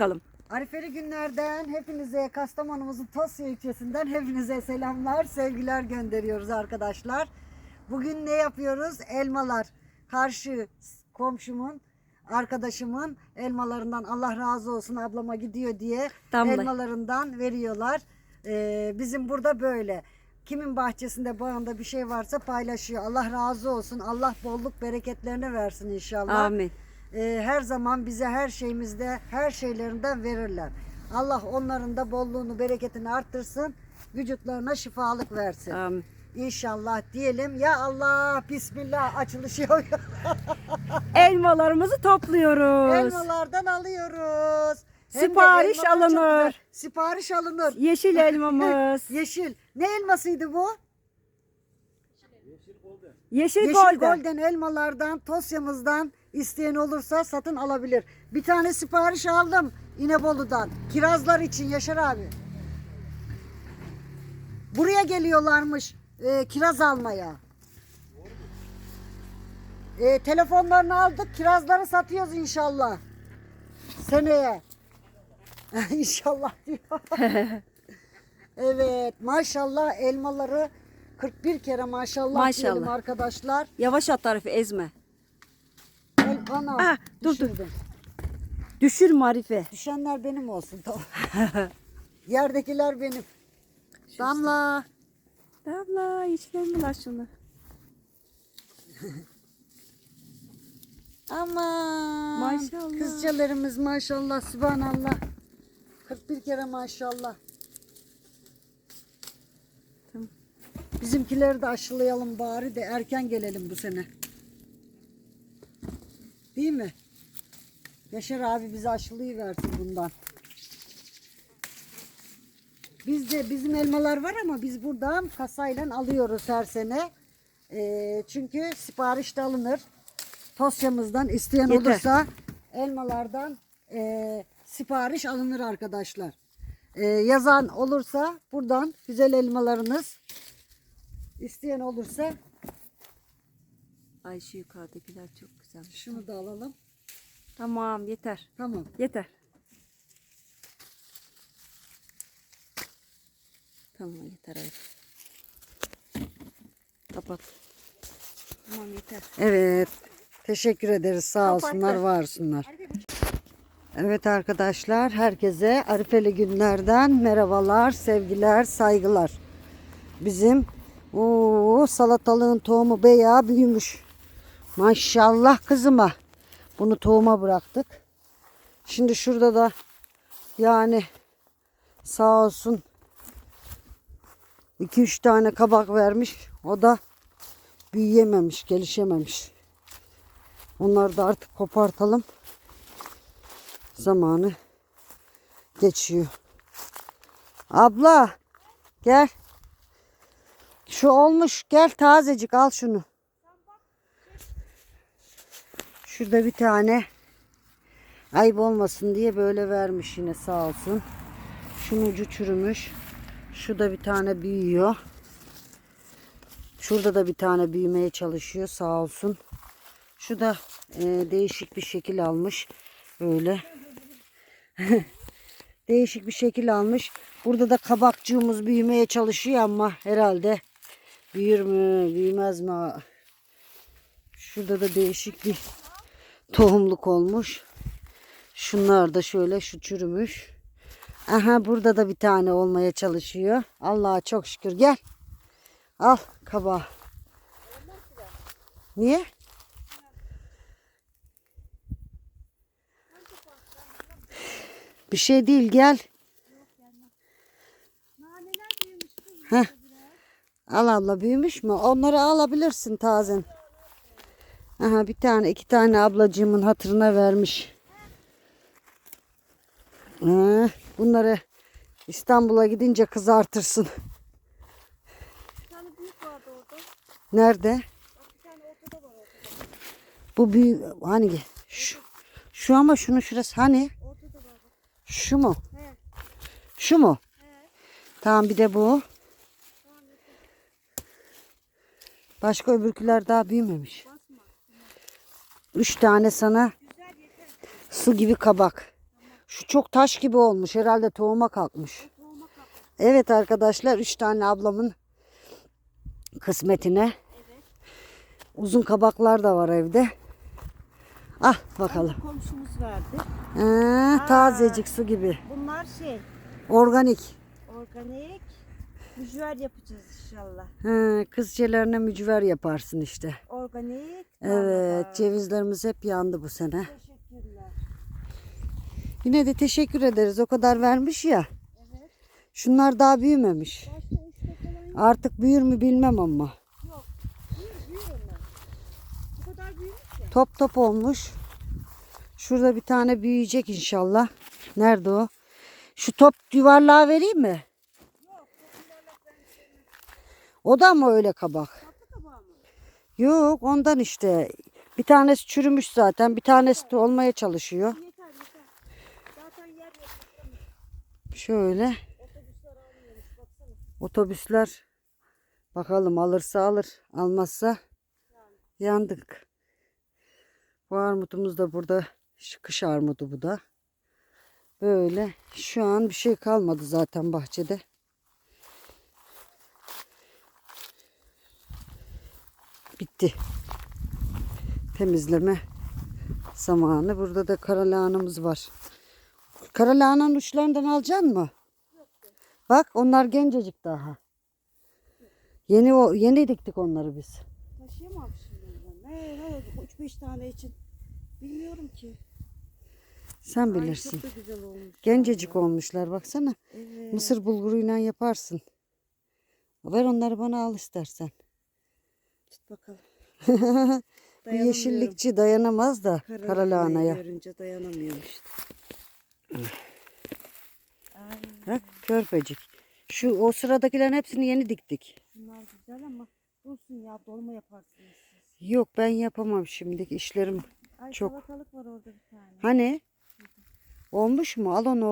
bakalım. Arifeli günlerden hepinize Kastamonumuzun Tosya ilçesinden hepinize selamlar, sevgiler gönderiyoruz arkadaşlar. Bugün ne yapıyoruz? Elmalar. Karşı komşumun, arkadaşımın elmalarından Allah razı olsun ablama gidiyor diye Damla. elmalarından veriyorlar. Ee, bizim burada böyle. Kimin bahçesinde bağında bir şey varsa paylaşıyor. Allah razı olsun. Allah bolluk bereketlerini versin inşallah. Amin. Ee, her zaman bize her şeyimizde her şeylerinden verirler. Allah onların da bolluğunu, bereketini arttırsın. Vücutlarına şifalık versin. Amin. İnşallah diyelim. Ya Allah, Bismillah açılışı yok. Elmalarımızı topluyoruz. Elmalardan alıyoruz. Hem de Sipariş elmalar çok alınır. Sipariş alınır. Yeşil elmamız. Yeşil. Ne elmasıydı bu? Yeşil, Yeşil golden. golden elmalardan, Tosya'mızdan isteyen olursa satın alabilir. Bir tane sipariş aldım İnebolu'dan. Kirazlar için Yaşar abi. Buraya geliyorlarmış e, kiraz almaya. E, telefonlarını aldık. Kirazları satıyoruz inşallah. Seneye. inşallah diyor. evet maşallah elmaları 41 kere maşallah, Maşallah. diyelim arkadaşlar. Yavaş at tarifi ezme. Ana, Ah, dur, dur. düşürdüm. Düşür marife. Düşenler benim olsun tamam. Yerdekiler benim. Damla. Damla içmem şunu. Aman. Maşallah. Kızcalarımız maşallah subhanallah. 41 kere maşallah. Tamam. Bizimkileri de aşılayalım bari de erken gelelim bu sene. Değil mi? Yaşar abi bize aşılıyı versin bundan. Bizde bizim elmalar var ama biz buradan kasayla alıyoruz her sene. Ee, çünkü sipariş de alınır. Tosya'mızdan isteyen Yeter. olursa elmalardan e, sipariş alınır arkadaşlar. Ee, yazan olursa buradan güzel elmalarınız isteyen olursa Ay şu yukarıdakiler çok güzel. şunu da alalım. Tamam yeter. Tamam. Yeter. Tamam yeter hadi. Kapat. Tamam yeter. Evet. Teşekkür ederiz. Sağ Kapattı. olsunlar, var olsunlar. Evet arkadaşlar, herkese Arifeli günlerden merhabalar, sevgiler, saygılar. Bizim o salatalığın tohumu beya büyümüş. Maşallah kızıma. Bunu tohuma bıraktık. Şimdi şurada da yani sağ olsun 2-3 tane kabak vermiş. O da büyüyememiş, gelişememiş. Onları da artık kopartalım. Zamanı geçiyor. Abla gel. Şu olmuş gel tazecik al şunu. Şurada bir tane ayıp olmasın diye böyle vermiş yine sağ olsun. Şunun ucu çürümüş. Şu da bir tane büyüyor. Şurada da bir tane büyümeye çalışıyor sağ olsun. Şu da e, değişik bir şekil almış. Böyle. değişik bir şekil almış. Burada da kabakçığımız büyümeye çalışıyor ama herhalde büyür mü büyümez mi? Şurada da değişik bir tohumluk olmuş. Şunlar da şöyle şu çürümüş. Aha burada da bir tane olmaya çalışıyor. Allah'a çok şükür gel. Al kabağı. Niye? Bir şey değil gel. Heh. Al abla büyümüş mü? Onları alabilirsin tazen. Aha bir tane iki tane ablacığımın hatırına vermiş. Ha, bunları İstanbul'a gidince kızartırsın. Nerede? Bu büyük hani şu, şu ama şunu şurası hani? Şu mu? Şu mu? Tamam bir de bu. Başka öbürküler daha büyümemiş. Üç tane sana su gibi kabak. Şu çok taş gibi olmuş. Herhalde tohuma kalkmış. Evet arkadaşlar üç tane ablamın kısmetine. Uzun kabaklar da var evde. Ah bakalım. Komşumuz verdi. Ee, tazecik su gibi. Bunlar şey Organik. organik mücver yapacağız inşallah. He, kızçelerine mücver yaparsın işte. Organik. Evet tarhana. cevizlerimiz hep yandı bu sene. Teşekkürler. Yine de teşekkür ederiz. O kadar vermiş ya. Şunlar daha büyümemiş. Artık büyür mü bilmem ama. yok. Büyür büyür. Bu kadar büyümüş ya. Top top olmuş. Şurada bir tane büyüyecek inşallah. Nerede o? Şu top yuvarlığa vereyim mi? O da mı öyle kabak? Yok ondan işte. Bir tanesi çürümüş zaten. Bir tanesi de olmaya çalışıyor. Şöyle. Otobüsler bakalım alırsa alır. Almazsa yandık. Bu armutumuz da burada. Kış armudu bu da. Böyle. Şu an bir şey kalmadı zaten bahçede. Bitti. Temizleme zamanı. Burada da karalahanamız var. Karalahananın uçlarından alacaksın mı? Bak onlar gencecik daha. Yeni o yeni diktik onları biz. Taşıyamam şimdi ben. Ne ne oldu? 3-5 tane için. Bilmiyorum ki. Sen Ay, bilirsin. çok da güzel olmuş. Gencecik olmuşlar baksana. Evet. Mısır bulguruyla yaparsın. Ver onları bana al istersen. Tut bakalım. Bu yeşillikçi dayanamaz da karalahanaya. Görünce dayanamıyorum işte. Ay, Bak körpecik. Şu o sıradakilerin hepsini yeni diktik. bunlar güzel ama dursun ya dolma yaparsınız. Yok ben yapamam şimdilik işlerim. Ay Çok. salatalık var orada bir tane. Hani? Olmuş mu? Al onu.